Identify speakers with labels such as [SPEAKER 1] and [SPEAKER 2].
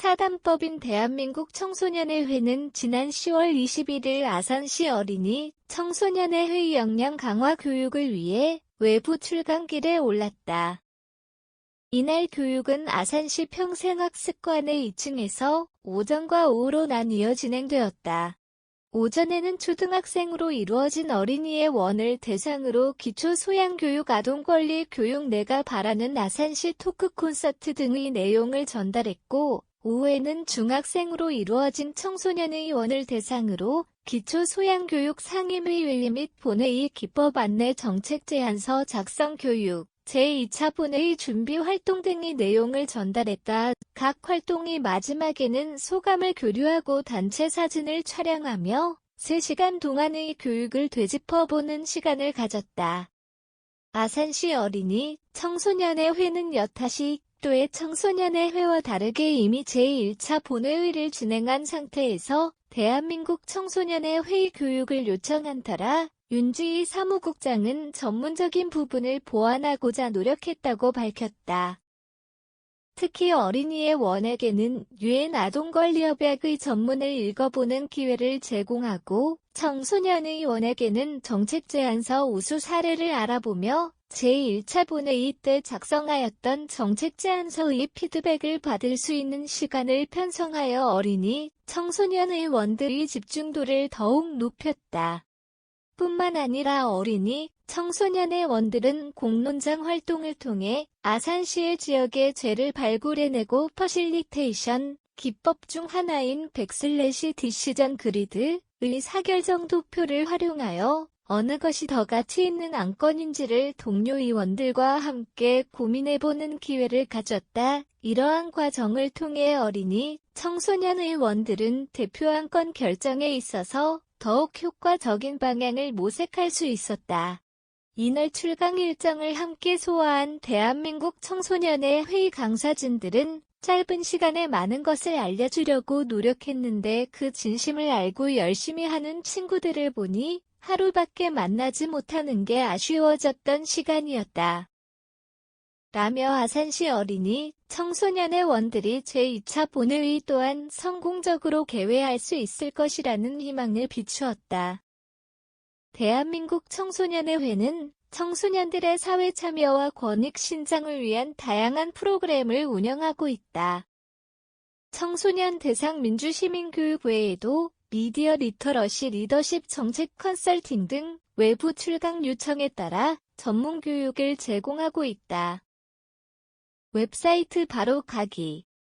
[SPEAKER 1] 사단법인 대한민국 청소년의 회는 지난 10월 21일 아산시 어린이 청소년의 회 역량 강화 교육을 위해 외부 출강길에 올랐다. 이날 교육은 아산시 평생학습관의 2층에서 오전과 오후로 나뉘어 진행되었다. 오전에는 초등학생으로 이루어진 어린이의 원을 대상으로 기초 소양교육 아동권리 교육 내가 바라는 아산시 토크 콘서트 등의 내용을 전달했고, 오후에는 중학생으로 이루어진 청소년의 원을 대상으로 기초 소양교육 상임의회 및 본회의 기법 안내 정책 제안서 작성 교육, 제2차 본회의 준비 활동 등의 내용을 전달했다. 각 활동이 마지막에는 소감을 교류하고 단체 사진을 촬영하며 3시간 동안의 교육을 되짚어보는 시간을 가졌다. 아산시 어린이 청소년의 회는 여타시 또의 청소년의 회와 다르게 이미 제1차 본회의를 진행한 상태에서 대한민국 청소년의 회의 교육을 요청한 터라 윤주희 사무국장은 전문적인 부분을 보완하고자 노력했다고 밝혔다. 특히 어린이의 원에게는 유엔 아동권리협약의 전문을 읽어보는 기회를 제공하고 청소년의 원에게는 정책 제안서 우수 사례를 알아보며 제1차 본회의 때 작성하였던 정책 제안서의 피드백을 받을 수 있는 시간을 편성하여 어린이, 청소년 의원들의 집중도를 더욱 높였다. 뿐만 아니라 어린이, 청소년 의 원들은 공론장 활동을 통해 아산시의 지역의 죄를 발굴해내고 퍼실리테이션, 기법 중 하나인 백슬래시 디시전 그리드의 사결정 도표를 활용하여 어느 것이 더 가치 있는 안건인지를 동료 의원들과 함께 고민해보는 기회를 가졌다. 이러한 과정을 통해 어린이, 청소년 의원들은 대표 안건 결정에 있어서 더욱 효과적인 방향을 모색할 수 있었다. 이날 출강 일정을 함께 소화한 대한민국 청소년의 회의 강사진들은 짧은 시간에 많은 것을 알려주려고 노력했는데 그 진심을 알고 열심히 하는 친구들을 보니 하루밖에 만나지 못하는 게 아쉬워졌던 시간이었다. 라며 아산시 어린이 청소년의 원들이 제2차 본회의 또한 성공적으로 개회할 수 있을 것이라는 희망을 비추었다. 대한민국 청소년의 회는 청소년들의 사회 참여와 권익 신장을 위한 다양한 프로그램을 운영하고 있다. 청소년 대상 민주시민교육 외에도 미디어 리터러시 리더십 정책 컨설팅 등 외부 출강 요청에 따라 전문 교육을 제공하고 있다. 웹사이트 바로 가기